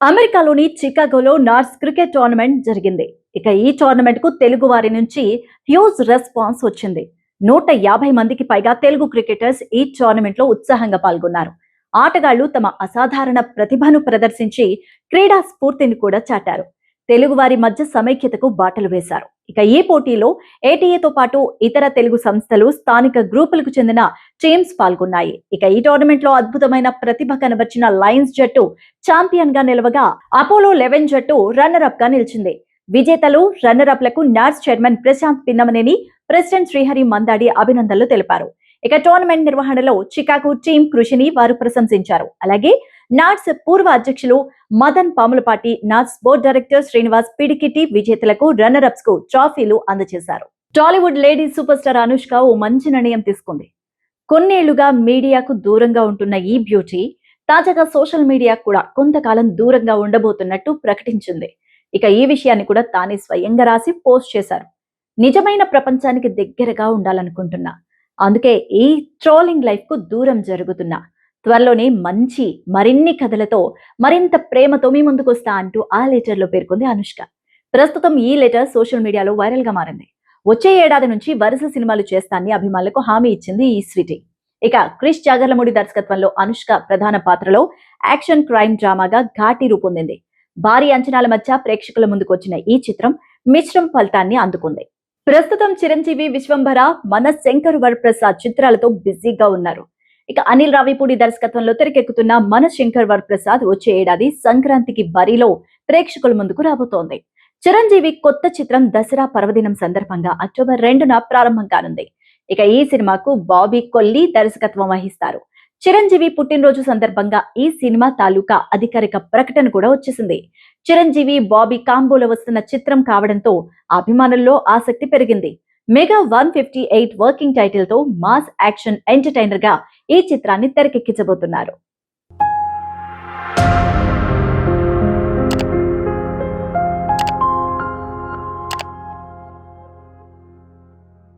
అమెరికాలోని చికాగోలో Norse cricket tournament జరిగింది. ఇక ఈ టోర్నమెంట్కు తెలుగు వారి నుంచి హ్యూజ్ రెస్పాన్స్ వచ్చింది. నూట యాభై మందికి పైగా తెలుగు క్రికెటర్స్ ఈ టోర్నమెంట్లో ఉత్సాహంగా పాల్గొన్నారు. ఆటగాళ్ళు తమ అసాధారణ ప్రతిభను ప్రదర్శించి క్రీడా స్ఫూర్తిని కూడా చాటారు. తెలుగువారి మధ్య సమైక్యతకు బాటలు వేశారు. ఇక ఈ పోటీలో ఏటీఏతో పాటు ఇతర తెలుగు సంస్థలు స్థానిక గ్రూపులకు చెందిన టీమ్స్ పాల్గొన్నాయి. ఇక ఈ టోర్నమెంట్లో అద్భుతమైన ప్రతిభ కనబర్చిన లయన్స్ జట్టు ఛాంపియన్గా నిలవగా అపోలో లెవెన్ జట్టు రన్నర్ అప్గా నిలిచింది. విజేతలు runner అప్లకు NATS chairman Prashanth Pinnamaneni president Srihari Mandadi అభినందనలు తెలిపారు. ఇక టోర్నమెంట్ నిర్వహణలో చికాగో టీం కృషిని వారు ప్రశంసించారు. అలాగే నాట్స్ పూర్వ అధ్యక్షులు Madan Pamulapati NATS board director Srinivas Pidikiti విజేతలకు రన్నర్ అప్స్కు ట్రాఫీలు అందజేశారు. Tollywood lady super star Anushka ఓ మంచి నిర్ణయం తీసుకుంది. కొన్నేళ్ళుగా మీడియాకు దూరంగా ఉంటున్న ఈ బ్యూటీ తాజాగా సోషల్ మీడియా కూడా కొంతకాలం దూరంగా ఉండబోతున్నట్టు ప్రకటించింది. ఇక ఈ విషయాన్ని కూడా తానే స్వయంగా రాసి పోస్ట్ చేశారు. నిజమైన ప్రపంచానికి దగ్గరగా ఉండాలనుకుంటున్నా. అందుకే ఈ ట్రోలింగ్ లైఫ్కు దూరం జరుగుతున్నా. త్వరలోనే మంచి మరిన్ని కథలతో మరింత ప్రేమతో మీ ముందుకు వస్తా అంటూ ఆ లెటర్లో పేర్కొంది అనుష్క. ప్రస్తుతం ఈ లెటర్ సోషల్ మీడియాలో వైరల్గా మారింది. వచ్చే ఏడాది నుంచి వరుస సినిమాలు చేస్తానని అభిమానులకు హామీ ఇచ్చింది ఈ స్వీటీ. ఇక క్రిష్ జాగర్లముడి దర్శకత్వంలో అనుష్క ప్రధాన పాత్రలో యాక్షన్ క్రైమ్ డ్రామాగా ఘాటి రూపొందింది. భారీ అంచనాల మధ్య ప్రేక్షకుల ముందుకు వచ్చిన ఈ చిత్రం మిశ్రం ఫలితాన్ని అందుకుంది. ప్రస్తుతం చిరంజీవి విశ్వంభర మన శంకర్ వరప్రసాద్ చిత్రాలతో బిజీగా ఉన్నారు. ఇక అనిల్ రావిపూడి దర్శకత్వంలో తెరకెక్కుతున్న మన శంకర్ వరప్రసాద్ వచ్చే ఏడాది సంక్రాంతికి బరిలో ప్రేక్షకుల ముందుకు రాబోతోంది. చిరంజీవి కొత్త చిత్రం దసరా పర్వదినం సందర్భంగా అక్టోబర్ రెండున ప్రారంభం కానుంది. ఇక ఈ సినిమాకు బాబీ కొల్లి దర్శకత్వం వహిస్తారు. చిరంజీవి పుట్టినరోజు సందర్భంగా ఈ సినిమా తాలూకా అధికారిక ప్రకటన కూడా వచ్చేసింది. చిరంజీవి బాబీ కాంబోలో వస్తున్న చిత్రం కావడంతో అభిమానుల్లో ఆసక్తి పెరిగింది. Mega one fifty eight working టైటిల్తో మాస్ యాక్షన్ ఎంటర్టైనర్గా ఈ చిత్రాన్ని తెరకెక్కించబోతున్నారు.